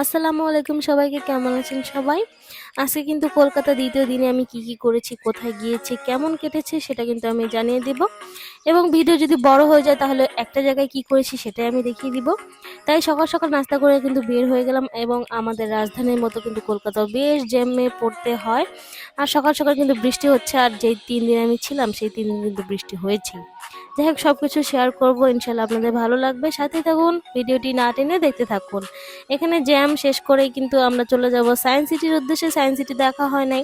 আসসালামু আলাইকুম সবাইকে, কেমন আছেন সবাই? আজকে কিন্তু কলকাতা দ্বিতীয় দিনে আমি কি কি করেছি, কোথায় গিয়েছি, কেমন কেটেছে সেটা কিন্তু আমি জানিয়ে দেব। এবং ভিডিও যদি বড় হয়ে যায় তাহলে একটা জায়গায় কি করেছি সেটাই আমি দেখিয়ে দিব। তাই সকাল সকাল নাস্তা করে কিন্তু বের হয়ে গেলাম এবং আমাদের রাজধানীর মতো কিন্তু কলকাতাও বেশ জ্যামে পড়তে হয়। আর সকাল সকাল কিন্তু বৃষ্টি হচ্ছে আর যেই তিন দিন আমি ছিলাম সেই তিন দিন কিন্তু বৃষ্টি হয়েছে যাই হোক সব কিছু শেয়ার করব ইনশাল্লাহ আপনাদের ভালো লাগবে। সাথে থাকুন, ভিডিওটি না টেনে দেখতে থাকুন। এখানে জ্যাম শেষ করেই কিন্তু আমরা চলে যাব সায়েন্স সিটির উদ্দেশ্যে। সায়েন্স সিটি দেখা হয় নাই।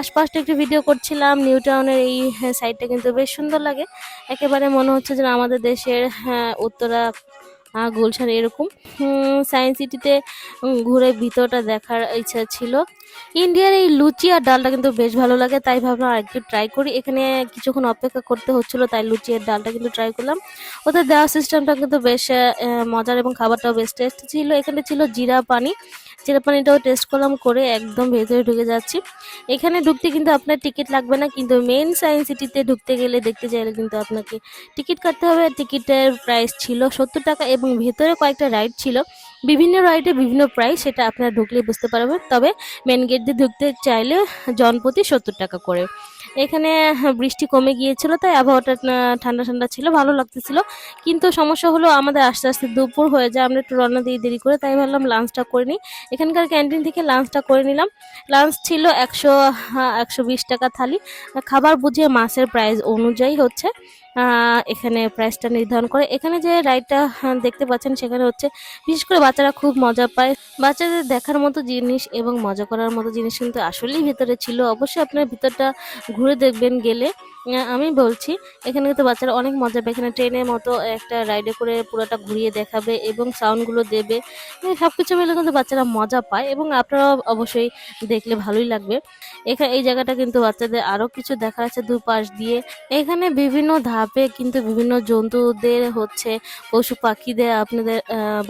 আশপাশটা একটু ভিডিও করছিলাম। নিউ টাউনের এই সাইডটা কিন্তু বেশ সুন্দর লাগে। একেবারে মনে হচ্ছে যে আমাদের দেশের হ্যাঁ, উত্তরা গুলশান এরকম। সায়েন্স সিটিতে ঘুরে ভিতরটা দেখার ইচ্ছা ছিল। ইন্ডিয়ার এই লুচি আর ডালটা কিন্তু বেশ ভালো লাগে, তাই ভাবলাম আরেকটু ট্রাই করি। এখানে কিছুক্ষণ অপেক্ষা করতে হচ্ছিল, তাই লুচি আর ডালটা কিন্তু ট্রাই করলাম। ওদের দেওয়ার সিস্টেমটা কিন্তু বেশ মজার এবং খাবারটাও বেশ টেস্ট ছিল। এখানে ছিল জিরা পানি। জিরা পানিটাও টেস্ট করলাম করে একদম ভেতরে ঢুকে যাচ্ছি। এখানে ঢুকতে কিন্তু আপনার টিকিট লাগবে না, কিন্তু মেন সায়েন্স সিটিতে ঢুকতে গেলে দেখতে চাইলে কিন্তু আপনাকে টিকিট কাটতে হবে। টিকিটের প্রাইস ছিল সত্তর টাকা এবং ভেতরে কয়েকটা রাইড ছিল। বিভিন্ন রাইডে বিভিন্ন প্রাইস সেটা আপনারা ঢুকলে বুঝতে পারবেন। তবে মেন গেট দিয়ে ঢুকতে চাইলে জনপ্রতি সত্তর টাকা করে। এখানে বৃষ্টি কমে গিয়েছিল, তাই আবহাওয়াটা ঠান্ডা ঠান্ডা ছিল, ভালো লাগতেছিল। কিন্তু সমস্যা হলো আমাদের আস্তে আস্তে দুপুর হয়ে যায়, আমরা একটু রান্না দিয়ে দেরি করে, তাই ভাবলাম লাঞ্চটা করে নিই। এখানকার ক্যান্টিন থেকে লাঞ্চটা করে নিলাম। লাঞ্চ ছিল একশো একশো টাকা থালি। খাবার বুঝিয়ে মাছের প্রাইস অনুযায়ী হচ্ছে। এখানে প্রাইসটা নির্ধারণ করে। এখানে যে রাইডটা দেখতে পাচ্ছেন, সেখানে হচ্ছে বিশেষ করে বাচ্চারা খুব মজা পায়। বাচ্চাদের দেখার মতো জিনিস এবং মজা করার মতো জিনিস কিন্তু আসলেই ভেতরে ছিল। অবশ্যই আপনার ভিতরটা ঘুরে দেখবেন গেলে। আমি বলছি, এখানে কিন্তু বাচ্চারা অনেক মজা পায়। এখানে ট্রেনের মতো একটা রাইডে করে পুরোটা ঘুরিয়ে দেখাবে এবং সাউন্ডগুলো দেবে। সব কিছু মিলে কিন্তু বাচ্চারা মজা পায় এবং আপনারাও অবশ্যই দেখলে ভালোই লাগবে। এখানে এই জায়গাটা কিন্তু বাচ্চাদের আরও কিছু দেখা যাচ্ছে দুপাশ দিয়ে। এখানে বিভিন্ন ধাপে কিন্তু বিভিন্ন জন্তুদের হচ্ছে, পশু পাখিদের, আপনাদের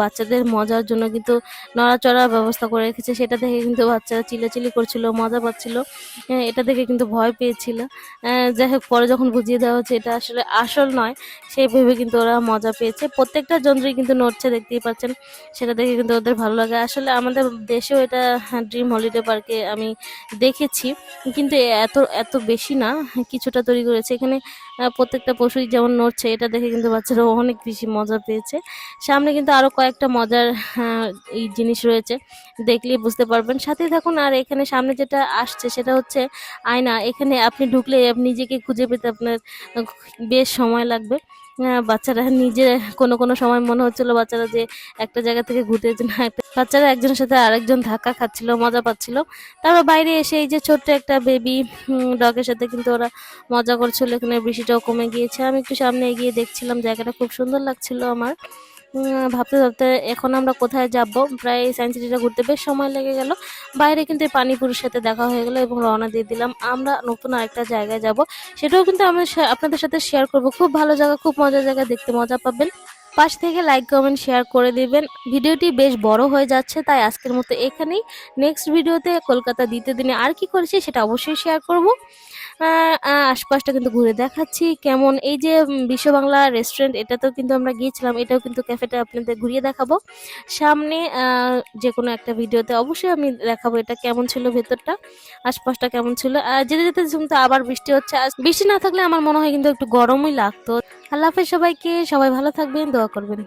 বাচ্চাদের মজার জন্য কিন্তু নড়াচড়ার ব্যবস্থা করে রেখেছে। সেটা দেখে কিন্তু বাচ্চারা চিল্লাচিল্লি করছিল, মজা পাচ্ছিল। এটা দেখে কিন্তু ভয় পেয়েছিল। যাই হোক পরে যখন বুঝিয়ে দেওয়া হচ্ছে এটা আসলে আসল নয়, সেই ভেবে কিন্তু ওরা মজা পেয়েছে। প্রত্যেকটা যন্ত্রই কিন্তু নড়ছে, দেখতেই পাচ্ছেন। সেটা দেখে কিন্তু ওদের ভালো লাগে। আসলে আমাদের দেশেও এটা ড্রিম হলিডে পার্কে আমি দেখেছি। কিন্তু এত এত বেশি না, কিছুটা তৈরি করেছে। এখানে প্রত্যেকটা পশুই যেমন নড়ছে, এটা দেখে কিন্তু বাচ্চারা অনেক বেশি মজা পেয়েছে। সামনে কিন্তু আরও কয়েকটা মজার এই জিনিস রয়েছে, দেখলেই বুঝতে পারবেন। সাথে থাকুন, আর এখানে সামনে যেটা আসছে সেটা হচ্ছে আয়না। এখানে আপনি ঢুকলে নিজেকে খুঁজে পেতে আপনার, বেশ সময় লাগবে। বাচ্চারা নিজে কোনো কোনো সময় মনে হচ্ছিল বাচ্চারা যে একটা জায়গা থেকে ঘুরতে না বাচ্চারা একজনের সাথে আরেকজন ধাক্কা খাচ্ছিল, মজা পাচ্ছিল। তারপর বাইরে এসে এই যে ছোট্ট একটা বেবি ডগের সাথে কিন্তু ওরা মজা করছিল। এখানে বৃষ্টিটাও কমে গিয়েছে। আমি একটু সামনে এগিয়ে দেখছিলাম, জায়গাটা খুব সুন্দর লাগছিল আমার। ভাবতে ভাবতে এখন আমরা কোথায় যাব? প্রায় সায়েন্স সিটিটা ঘুরতে বেশ সময় লেগে গেল। বাইরে কিন্তু পানিপুরের সাথে দেখা হয়ে গেল এবং রওনা দিয়ে দিলাম। আমরা নতুন আরেকটা জায়গায় যাব। সেটাও কিন্তু আমরা শে- আপনাদের সাথে শেয়ার করব। খুব ভালো জায়গা, খুব মজার জায়গা, দেখতে মজা পাবেন। পাশ থেকে লাইক কমেন্ট শেয়ার করে দিবেন। ভিডিওটি বেশ বড় হয়ে যাচ্ছে, তাই আজকের মতো এখানেই। নেক্সট ভিডিওতে কলকাতা দ্বিতীয় দিনে আর কি করেছি সেটা অবশ্যই শেয়ার করব। আশপাশটা কিন্তু ঘুরে দেখাচ্ছি। কেমন? এই যে বিশ্ব বাংলা রেস্টুরেন্ট এটাতেও কিন্তু আমরা গিয়েছিলাম, এটাও কিন্তু ক্যাফেটা আপনাদের ঘুরিয়ে দেখাবো। সামনে যে কোনো একটা ভিডিওতে অবশ্যই আমি দেখাবো এটা কেমন ছিল ভেতরটা, আশপাশটা কেমন ছিল। আর যেতে যেতে কিন্তু আবার বৃষ্টি হচ্ছে। বৃষ্টি না থাকলে আমার মনে হয় কিন্তু একটু গরমই লাগতো। আল্লাহ হাফেজ সবাইকে, সবাই ভালো থাকবেন, দোয়া করবেন।